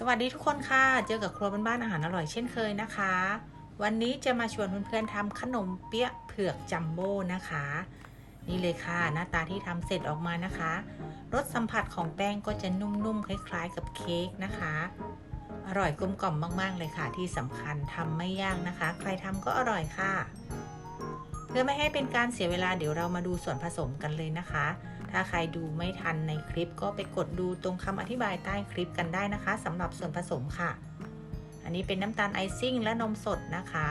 สวัสดีทุกคนค่ะ เจอกับครัวบ้านๆอาหารอร่อยเช่นเคยนะคะ วันนี้จะมาชวนเพื่อนๆทำขนมเปี๊ยะเผือกจัมโบ้นะคะ นี่เลยค่ะ หน้าตาที่ทำเสร็จออกมานะคะรสสัมผัสของแป้งก็จะนุ่มๆคล้ายๆ กับเค้กนะคะ อร่อยกลมกล่อมมากๆเลยค่ะ ที่สำคัญทำไม่ยากนะคะ ใครทำก็อร่อยค่ะ พื่อไม่ให้เป็นการเสียเวลาเดี๋ยวเรามาดูส่วนผสมกันเลยนะคะ ถ้าใครดูไม่ทันในคลิปก็ไปกดดูตรงคำอธิบายใต้คลิปกันได้นะคะสำหรับส่วนผสมค่ะ อันนี้เป็นน้ำตาลไอซิ่งและนมสดนะคะ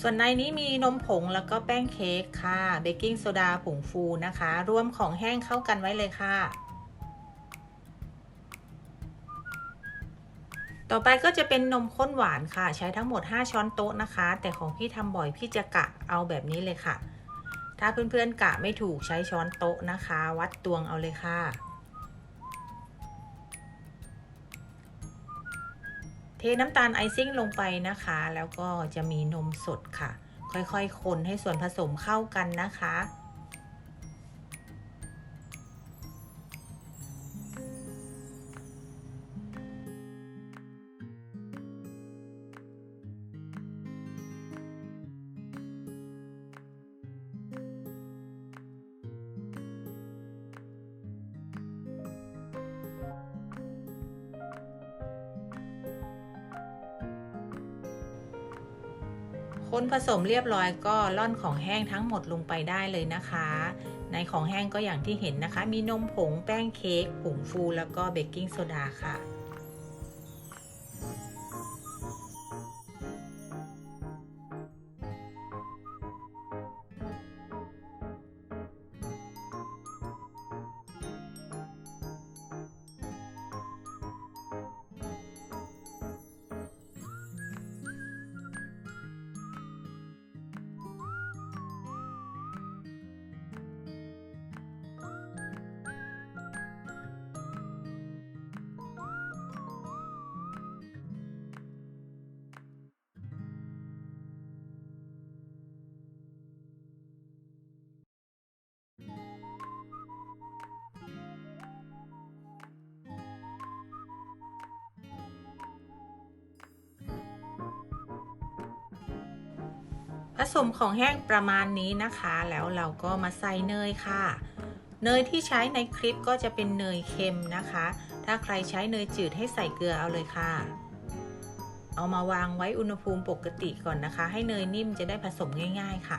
ส่วนในนี้มีนมผงแล้วก็แป้งเค้กค่ะ เบกกิ้งโซดาผงฟูนะคะ รวมของแห้งเข้ากันไว้เลยค่ะ ต่อไปก็จะเป็นนมข้นหวานค่ะ ใช้ทั้งหมด 5 ช้อนโต๊ะนะคะ แต่ของพี่ทำบ่อยพี่จะกะเอาแบบนี้เลยค่ะ ถ้าเพื่อนๆกะไม่ถูกใช้ช้อนโต๊ะนะคะ วัดตวงเอาเลยค่ะเทน้ำตาลไอซิ่งลงไปนะคะ แล้วก็จะมีนมสดค่ะ ค่อยๆ คนให้ส่วนผสมเข้ากันนะคะ คนผสมเรียบร้อยก็ล่อนของแห้งทั้งหมดลงไปได้เลยนะคะ ในของแห้งก็อย่างที่เห็นนะคะ มีนมผงแป้งเค้กผงฟูแล้วก็เบกกิ้งโซดาค่ะ ผสมของแห้งประมาณนี้นะคะ แล้วเราก็มาใส่เนยค่ะ เนยที่ใช้ในคลิปก็จะเป็นเนยเค็มนะคะ ถ้าใครใช้เนยจืดให้ใส่เกลือเอาเลยค่ะ เอามาวางไว้อุณหภูมิปกติก่อนนะคะ ให้เนยนิ่มจะได้ผสมง่าย ๆ ค่ะ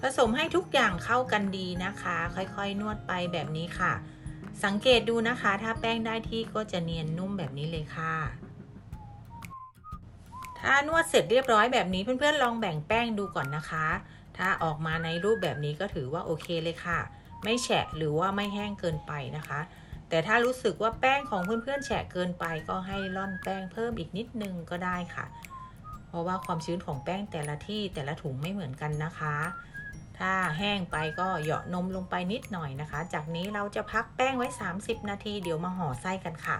ผสมให้ทุกอย่างเข้ากันดีนะคะ ค่อยๆ นวดไปแบบนี้ค่ะ สังเกตดูนะคะ ถ้าแป้งได้ที่ก็จะเนียนนุ่มแบบนี้เลยค่ะ ถ้านวดเสร็จเรียบร้อยแบบนี้เพื่อนๆลองแบ่งแป้งดูก่อนนะคะ ถ้าออกมาในรูปแบบนี้ก็ถือว่าโอเคเลยค่ะ ไม่แฉะหรือว่าไม่แห้งเกินไปนะคะ แต่ถ้ารู้สึกว่าแป้งของเพื่อนๆแฉะเกินไปก็ให้ร่อนแป้งเพิ่มอีกนิดนึงก็ได้ค่ะ เพราะว่าความชื้นของแป้งแต่ละที่แต่ละถุงไม่เหมือนกันนะคะ ถ้าแห้งไปก็เหยาะนมลงไปนิดหน่อยนะคะ จากนี้เราจะพักแป้งไว้ 30 นาทีเดี๋ยวมาห่อไส้กันค่ะ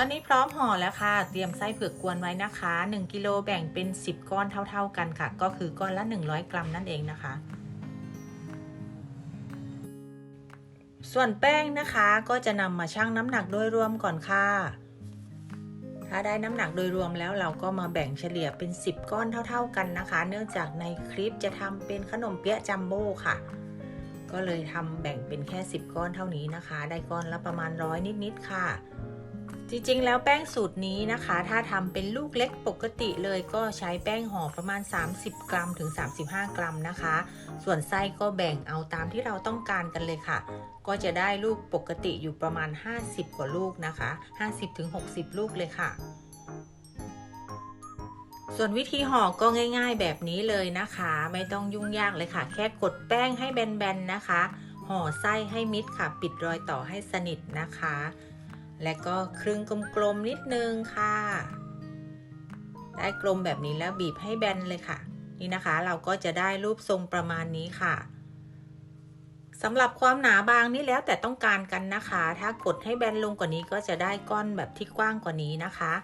ตอนนี้พร้อมห่อแล้วค่ะ เตรียมไส้เผือกกวนไว้นะคะ 1กิโลแบ่งเป็น 10 ก้อนเท่า ๆกันค่ะ ก็คือก้อนละ 100 กรัมนั่นเองนะคะ ส่วนแป้งนะคะก็จะนำมาชั่งน้ำหนักโดยรวมก่อนค่ะ ถ้าได้น้ำหนักโดยรวมแล้วเราก็มาแบ่งเฉลี่ยเป็น 10 ก้อนเท่า ๆกันนะคะ เนื่องจากในคลิปจะทำเป็นขนมเปี๊ยะจัมโบ้ค่ะก็เลยทำแบ่งเป็นแค่ 10 ก้อนเท่านี้นะคะ ได้ก้อนละประมาณร้อยนิด ๆ ค่ะ จริงๆ แล้วแป้งสูตรนี้นะคะ ถ้าทำเป็นลูกเล็กปกติเลยก็ใช้แป้งห่อประมาณ 30 กรัมถึง 35 กรัมนะคะ ส่วนไส้ก็แบ่งเอาตามที่เราต้องการกันเลยค่ะ ก็จะได้ลูกปกติอยู่ประมาณ 50 กว่าลูกนะคะ 50ถึง60 ลูกเลยค่ะ ส่วนวิธีห่อก็ง่าย ๆ แบบนี้เลยนะคะ ไม่ต้องยุ่งยากเลยค่ะ แค่กดแป้งให้แบนๆนะคะ ห่อไส้ให้มิดค่ะ ปิดรอยต่อให้สนิทนะคะ และก็ครึ่งกลมๆนิดนึงค่ะ ได้กลมแบบนี้แล้วบีบให้แบนเลยค่ะ นี่นะคะเราก็จะได้รูปทรงประมาณนี้ค่ะสำหรับความหนาบางนี่แล้วแต่ต้องการกันนะคะ ถ้ากดให้แบนลงกว่านี้ก็จะได้ก้อนแบบที่กว้างกว่านี้นะคะ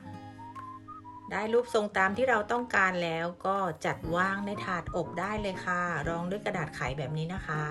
ได้รูปทรงตามที่เราต้องการแล้วก็จัดวางในถาดอบได้เลยค่ะ รองด้วยกระดาษไขแบบนี้นะคะ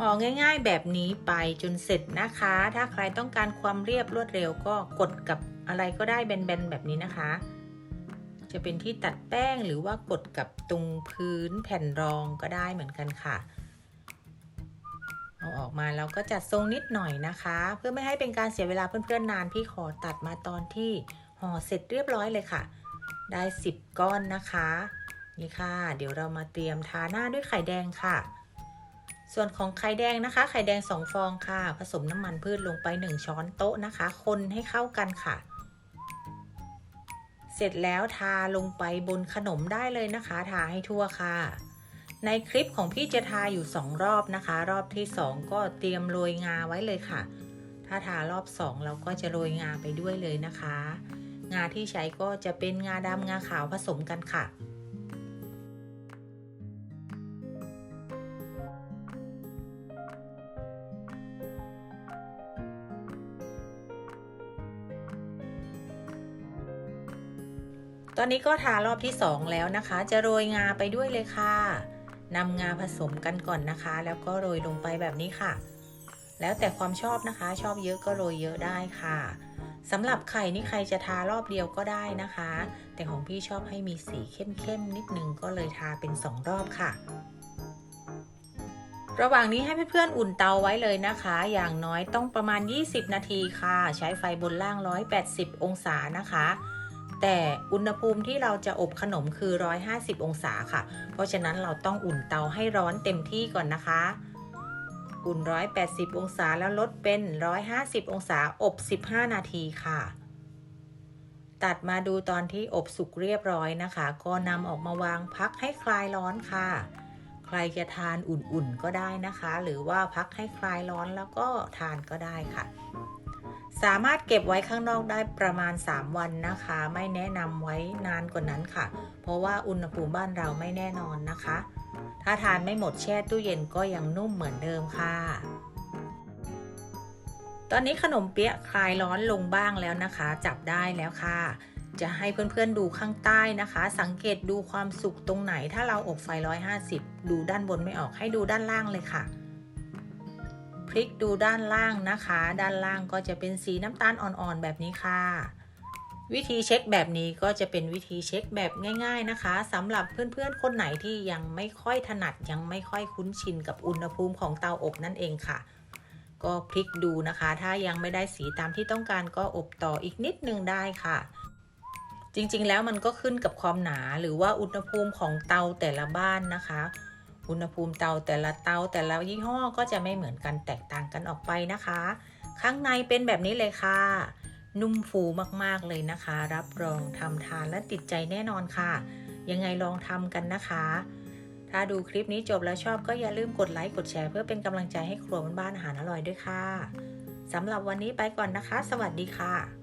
ห่อง่าย ๆ แบบนี้ไปจนเสร็จนะคะ ถ้าใครต้องการความเรียบรวดเร็วก็กดกับอะไรก็ได้แบนๆแบบนี้นะคะ จะเป็นที่ตัดแป้งหรือว่ากดกับตรงพื้นแผ่นรองก็ได้เหมือนกันค่ะ เอาออกมาแล้วก็จัดทรงนิดหน่อยนะคะ เพื่อไม่ให้เป็นการเสียเวลาเพื่อนๆนานพี่ขอตัดมาตอนที่ห่อเสร็จเรียบร้อยเลยค่ะ ได้ 10 ก้อนนะคะ นี่ค่ะ เดี๋ยวเรามาเตรียมทาหน้าด้วยไข่แดงค่ะ ส่วนของไข่แดงนะคะ ไข่แดง 2 ฟองค่ะ ผสมน้ำมันพืชลงไป 1 ช้อนโต๊ะนะคะ คนให้เข้ากันค่ะ เสร็จแล้วทาลงไปบนขนมได้เลยนะคะ ทาให้ทั่วค่ะ ในคลิปของพี่จะทาอยู่ 2 รอบนะคะ รอบที่ 2 ก็เตรียมโรยงาไว้เลยค่ะ ถ้าทารอบ 2 เราก็จะโรยงาไปด้วยเลยนะคะ งาที่ใช้ก็จะเป็นงาดำงาขาวผสมกันค่ะ ตอนนี้ก็ทารอบที่ 2 แล้วนะคะ จะโรยงาไปด้วยเลยค่ะนำงาผสมกันก่อนนะคะ แล้วก็โรยลงไปแบบนี้ค่ะ แล้วแต่ความชอบนะคะ ชอบเยอะก็โรยเยอะได้ค่ะสำหรับไข่นี่ใครจะทารอบเดียวก็ได้นะคะ แต่ของพี่ชอบให้มีสีเข้มๆนิดนึงก็เลยทาเป็น 2 รอบค่ะ ระหว่างนี้ให้เพื่อนๆอุ่นเตาไว้เลยนะคะ อย่างน้อยต้องประมาณ 20 นาทีค่ะ ใช้ไฟบนล่าง 180 องศานะคะ แต่อุณหภูมิที่เราจะอบขนมคือ 150 องศาค่ะ เพราะฉะนั้นเราต้องอุ่นเตาให้ร้อนเต็มที่ก่อนนะคะ อุ่น 180 องศาแล้วลดเป็น 150 องศาอบ 15 นาทีค่ะ ตัดมาดูตอนที่อบสุกเรียบร้อยนะคะ ก็นำออกมาวางพักให้คลายร้อนค่ะ ใครจะทานอุ่นๆก็ได้นะคะ หรือว่าพักให้คลายร้อนแล้วก็ทานก็ได้ค่ะ สามารถเก็บไว้ข้างนอกได้ประมาณ 3 วันนะคะ ไม่แนะนำไว้นานกว่านั้นค่ะ เพราะว่าอุณหภูมิบ้านเราไม่แน่นอนนะคะ ถ้าทานไม่หมดแช่ตู้เย็นก็ยังนุ่มเหมือนเดิมค่ะ ตอนนี้ขนมเปี๊ยะคลายร้อนลงบ้างแล้วนะคะ จับได้แล้วค่ะ จะให้เพื่อนๆดูข้างใต้นะคะ สังเกตดูความสุกตรงไหน ถ้าเราอบไฟ 150 ดูด้านบนไม่ออกให้ดูด้านล่างเลยค่ะ พลิกดูด้านล่างนะคะ ด้านล่างก็จะเป็นสีน้ำตาลอ่อนๆแบบนี้ค่ะ วิธีเช็คแบบนี้ก็จะเป็นวิธีเช็คแบบง่าย ๆนะคะสำหรับเพื่อนๆ คนไหนที่ยังไม่ค่อยถนัดยังไม่ค่อยคุ้นชินกับอุณหภูมิของเตาอบนั่นเองค่ะ ก็พลิกดูนะคะ ถ้ายังไม่ได้สีตามที่ต้องการก็อบต่ออีกนิดนึงได้ค่ะจริงๆ แล้วมันก็ขึ้นกับความหนาหรือว่าอุณหภูมิของเตาแต่ละบ้านนะคะ อุณหภูมิเตาแต่ละเตาแต่ละยี่ห้อก็จะไม่เหมือนกันแตกต่างกันออกไปนะคะ ข้างในเป็นแบบนี้เลยค่ะ นุ่มฟูมากๆเลยนะคะ รับรองทำทานและติดใจแน่นอนค่ะ ยังไงลองทำกันนะคะ ถ้าดูคลิปนี้จบแล้วชอบก็อย่าลืมกดไลค์กดแชร์เพื่อเป็นกำลังใจให้ครัวบ้านอาหารอร่อยด้วยค่ะสำหรับวันนี้ไปก่อนนะคะ สวัสดีค่ะ